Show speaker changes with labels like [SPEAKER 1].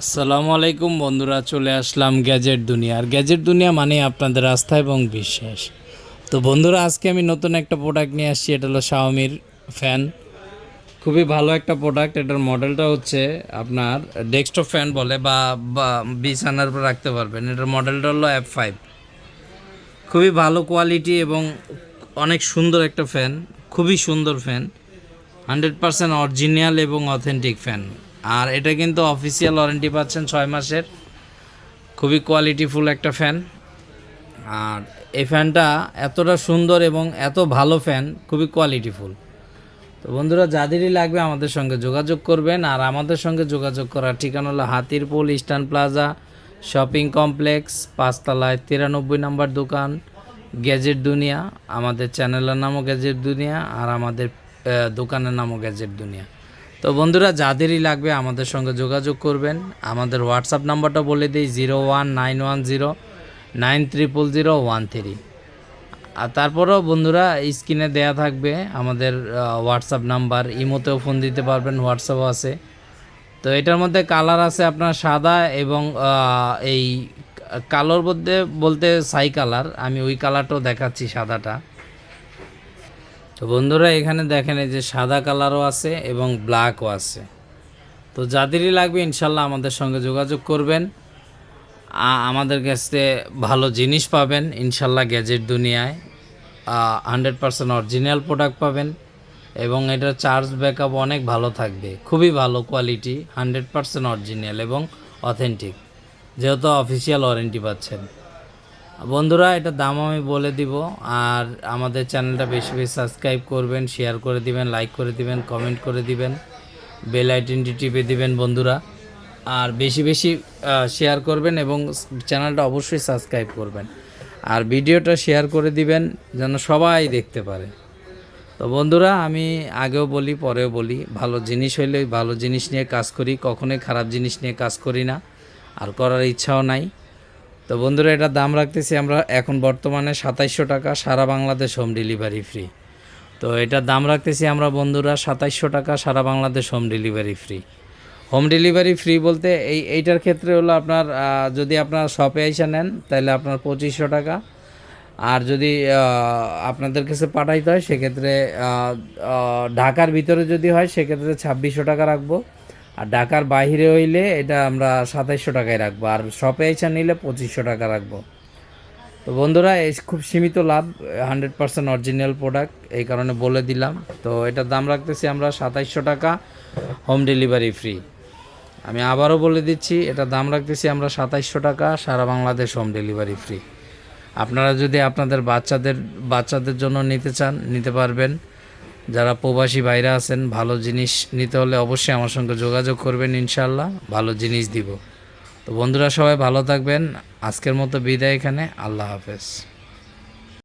[SPEAKER 1] আসসালামু আলাইকুম বন্ধুরা, চলে আসলাম গ্যাজেট দুনিয়া। আর গ্যাজেট দুনিয়া মানে আপনাদের আস্থা এবং বিশ্বাস। তো বন্ধুরা, আজকে আমি নতুন একটা প্রোডাক্ট নিয়ে আসছি, এটা হলো শাওমির ফ্যান খুবই ভালো একটা প্রোডাক্ট এটার মডেলটা হচ্ছে আপনার ডেস্কটপ ফ্যান বলে বা বিছানার উপর রাখতে পারবেন। এটার মডেলটা হলো এফ ফাইভ খুবই ভালো কোয়ালিটি এবং অনেক সুন্দর একটা ফ্যান খুবই সুন্দর ফ্যান হান্ড্রেড পার্সেন্ট অরিজিনাল এবং অথেন্টিক ফ্যান আর এটা কিন্তু অফিসিয়াল ওয়ারেন্টি পাচ্ছেন ছয় মাসের। খুবই কোয়ালিটিফুল একটা ফ্যান আর এই ফ্যানটা এতটা সুন্দর এবং এত ভালো ফ্যান খুবই কোয়ালিটিফুল তো বন্ধুরা, যাদেরই লাগবে আমাদের সঙ্গে যোগাযোগ করবেন। আর আমাদের সঙ্গে যোগাযোগ করার ঠিকানা হলো Hatirpul, eastern plaza, shopping complex, পাঁচতলায় তিরানব্বই নম্বর দোকান, গ্যাজেট দুনিয়া। আমাদের চ্যানেলের নামও গ্যাজেট দুনিয়া আর আমাদের দোকানের নামও গ্যাজেট দুনিয়া। তো বন্ধুরা, যাদেরই লাগবে আমাদের সঙ্গে যোগাযোগ করবেন। আমাদের হোয়াটসঅ্যাপ নাম্বারটা বলে দিই zero one nine one zero nine triple zero one three আর তারপরেও বন্ধুরা, স্ক্রিনে দেয়া থাকবে আমাদের হোয়াটসঅ্যাপ নাম্বার। ইমোতেও ফোন দিতে পারবেন হোয়াটসঅ্যাপও আছে। তো এটার মধ্যে কালার আছে আপনার সাদা এবং এই কালোর মধ্যে বলতে সাই কালার। আমি ওই কালারটাও দেখাচ্ছি সাদাটা। তো বন্ধুরা, এখানে দেখেন এই যে সাদা কালারও আছে এবং ব্ল্যাকও আছে। তো যাদেরই লাগবে ইনশাল্লাহ আমাদের সঙ্গে যোগাযোগ করবেন। আমাদের কাছে ভালো জিনিস পাবেন, ইনশাল্লাহ গ্যাজেট দুনিয়ায়। হান্ড্রেড পার্সেন্ট অরিজিনাল প্রোডাক্ট পাবেন এবং এটার চার্জ ব্যাকআপ অনেক ভালো থাকবে। খুবই ভালো কোয়ালিটি হান্ড্রেড পার্সেন্ট অরিজিনাল এবং অথেন্টিক যেহেতু অফিসিয়াল ওয়ারেন্টি পাচ্ছেন। বন্ধুরা, এটা দাম আমি বলে দিব। আর আমাদের চ্যানেলটা বেশি বেশি সাবস্ক্রাইব করবেন শেয়ার করে দিবেন লাইক করে দিবেন কমেন্ট করে দিবেন বেল আইটেনটি টিপে দিবেন বন্ধুরা। আর বেশি বেশি শেয়ার করবেন এবং চ্যানেলটা অবশ্যই সাবস্ক্রাইব করবেন। আর ভিডিওটা শেয়ার করে দিবেন যেন সবাই দেখতে পারে। তো বন্ধুরা, আমি আগেও বলি, পরেও বলি, ভালো জিনিস হইলে ভালো জিনিস নিয়ে কাজ করি, কখনোই খারাপ জিনিস নিয়ে কাজ করি না, আর করার ইচ্ছাও নাই। তো বন্ধুরা এটার দাম রাখতেছি আমরা এখন বর্তমানে সাতাইশশো টাকা, সারা বাংলাদেশ হোম ডেলিভারি ফ্রি তো এটার দাম রাখতেছি আমরা বন্ধুরা সাতাইশশো টাকা, সারা Bangladesh home delivery free home delivery free বলতে এই, এইটার ক্ষেত্রে হলো আপনার যদি আপনার শপে এসে নেন তাহলে আপনার পঁচিশশো টাকা। আর যদি আপনাদের কাছে পাঠাইতে হয়, সেক্ষেত্রে ঢাকার ভিতরে যদি হয়, সেক্ষেত্রে ছাব্বিশশো টাকা রাখব। আর ঢাকার বাইরে হইলে এটা আমরা সাতাইশশো টাকায় রাখব। আর শপে এসে নিলে পঁচিশশো টাকা রাখব। তো বন্ধুরা, এই খুব সীমিত লাভ হান্ড্রেড পার্সেন্ট অরিজিনাল প্রোডাক্ট এই কারণে বলে দিলাম। তো এটার দাম রাখতেছি আমরা সাতাইশশো টাকা হোম ডেলিভারি ফ্রি আমি আবারও বলে দিচ্ছি এটা দাম রাখতেছি আমরা সাতাইশশো টাকা, সারা বাংলাদেশ হোম ডেলিভারি ফ্রি আপনারা যদি আপনাদের বাচ্চাদের বাচ্চাদের জন্য নিতে চান, নিতে পারবেন। যারা প্রবাসী বাইরে আছেন, ভালো জিনিস নিতে হলে অবশ্যই আমার সঙ্গে যোগাযোগ করবেন ইনশাল্লাহ ভালো জিনিস দিব। তো বন্ধুরা সবাই ভালো থাকবেন, আজকের মতো বিদায় এখানে, আল্লাহ হাফেজ।